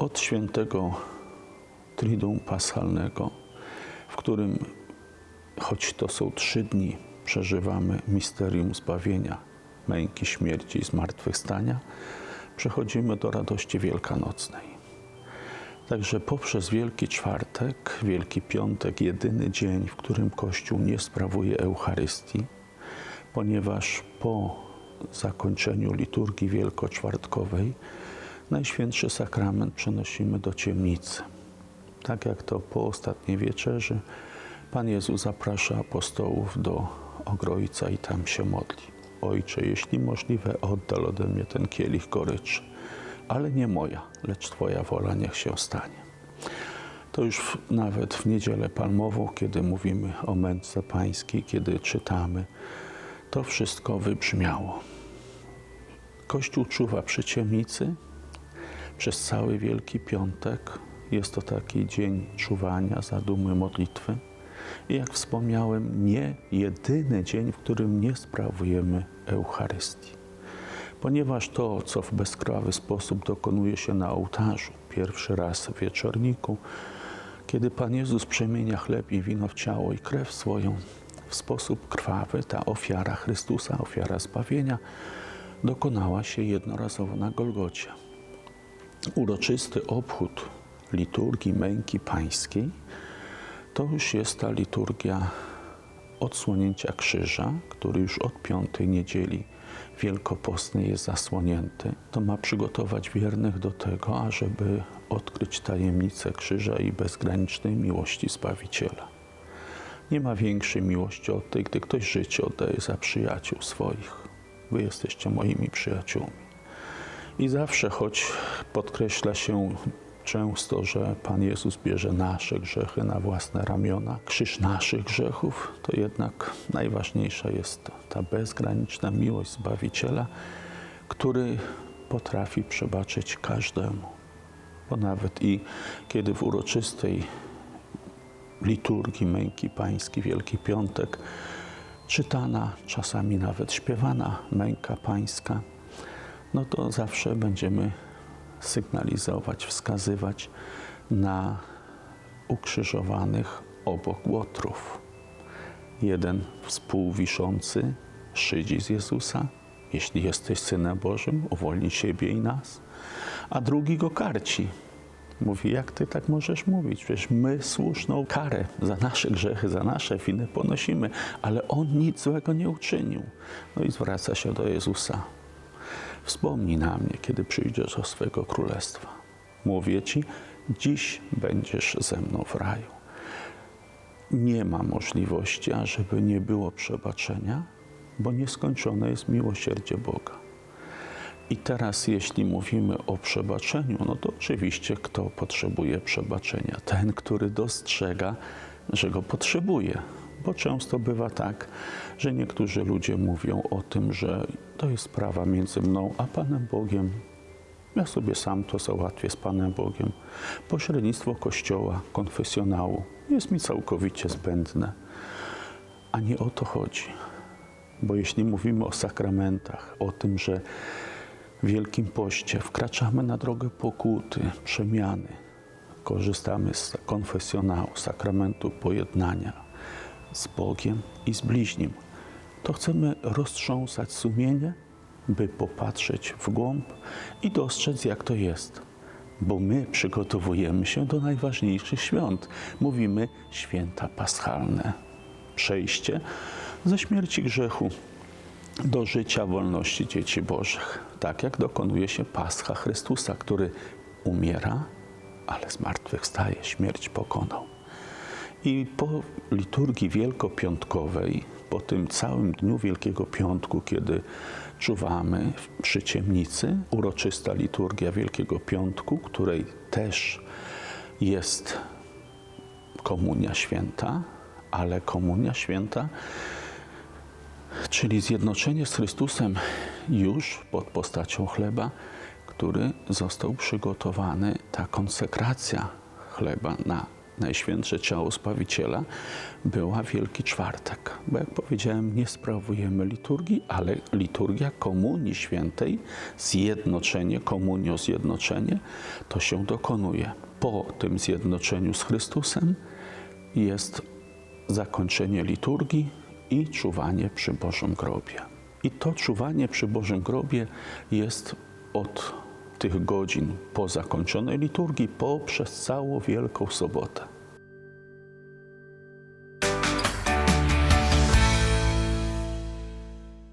od świętego Triduum Paschalnego, w którym, choć to są trzy dni, przeżywamy misterium zbawienia, męki, śmierci i zmartwychwstania, przechodzimy do radości wielkanocnej. Także poprzez Wielki Czwartek, Wielki Piątek, jedyny dzień, w którym Kościół nie sprawuje Eucharystii, ponieważ po zakończeniu liturgii wielkoczwartkowej Najświętszy Sakrament przenosimy do ciemnicy. Tak jak to po ostatniej wieczerzy Pan Jezus zaprasza apostołów do Ogrojca i tam się modli. Ojcze, jeśli możliwe, oddal ode mnie ten kielich goryczy, ale nie moja, lecz Twoja wola niech się stanie. To już w, nawet w Niedzielę Palmową, kiedy mówimy o męce pańskiej, kiedy czytamy, to wszystko wybrzmiało. Kościół czuwa przy ciemnicy przez cały Wielki Piątek. Jest to taki dzień czuwania, zadumy, modlitwy. I jak wspomniałem, nie jedyny dzień, w którym nie sprawujemy Eucharystii. Ponieważ to, co w bezkrawy sposób dokonuje się na ołtarzu, pierwszy raz w wieczorniku, kiedy Pan Jezus przemienia chleb i wino w ciało i krew swoją, w sposób krwawy ta ofiara Chrystusa, ofiara zbawienia, dokonała się jednorazowo na Golgocie. Uroczysty obchód liturgii męki pańskiej to już jest ta liturgia odsłonięcia krzyża, który już od piątej niedzieli wielkopostnej jest zasłonięty. To ma przygotować wiernych do tego, ażeby odkryć tajemnicę krzyża i bezgranicznej miłości Zbawiciela. Nie ma większej miłości od tej, gdy ktoś życie oddaje za przyjaciół swoich. Wy jesteście moimi przyjaciółmi. I zawsze, choć podkreśla się często, że Pan Jezus bierze nasze grzechy na własne ramiona, krzyż naszych grzechów, to jednak najważniejsza jest ta bezgraniczna miłość Zbawiciela, który potrafi przebaczyć każdemu. Bo nawet i kiedy w uroczystej liturgii męki pańskiej, Wielki Piątek, czytana, czasami nawet śpiewana męka pańska, no to zawsze będziemy sygnalizować, wskazywać na ukrzyżowanych obok łotrów. Jeden współwiszący szydzi z Jezusa, jeśli jesteś Synem Bożym, uwolnij siebie i nas, a drugi go karci. Mówi, jak ty tak możesz mówić? Przecież my słuszną karę za nasze grzechy, za nasze winy ponosimy, ale on nic złego nie uczynił. No i zwraca się do Jezusa. Wspomnij na mnie, kiedy przyjdziesz do swego królestwa. Mówię ci, dziś będziesz ze mną w raju. Nie ma możliwości, ażeby nie było przebaczenia, bo nieskończone jest miłosierdzie Boga. I teraz, jeśli mówimy o przebaczeniu, no to oczywiście kto potrzebuje przebaczenia? Ten, który dostrzega, że go potrzebuje. Bo często bywa tak, że niektórzy ludzie mówią o tym, że to jest sprawa między mną a Panem Bogiem. Ja sobie sam to załatwię z Panem Bogiem. Pośrednictwo Kościoła, konfesjonału jest mi całkowicie zbędne. A nie o to chodzi. Bo jeśli mówimy o sakramentach, o tym, że w Wielkim Poście wkraczamy na drogę pokuty, przemiany, korzystamy z konfesjonału, sakramentu pojednania z Bogiem i z bliźnim, to chcemy roztrząsać sumienie, by popatrzeć w głąb i dostrzec, jak to jest. Bo my przygotowujemy się do najważniejszych świąt. Mówimy święta paschalne. Przejście ze śmierci grzechu do życia wolności dzieci Bożych. Tak jak dokonuje się Pascha Chrystusa, który umiera, ale zmartwychwstaje, śmierć pokonał. I po liturgii wielkopiątkowej, po tym całym dniu Wielkiego Piątku, kiedy czuwamy przy ciemnicy, uroczysta liturgia Wielkiego Piątku, której też jest komunia święta, ale komunia święta, czyli zjednoczenie z Chrystusem już pod postacią chleba, który został przygotowany, ta konsekracja chleba na Najświętsze Ciało Zbawiciela była Wielki Czwartek. Bo jak powiedziałem, nie sprawujemy liturgii, ale liturgia Komunii Świętej, zjednoczenie, komunio zjednoczenie, to się dokonuje. Po tym zjednoczeniu z Chrystusem jest zakończenie liturgii i czuwanie przy Bożym Grobie. I to czuwanie przy Bożym Grobie jest od tych godzin po zakończonej liturgii poprzez całą Wielką Sobotę.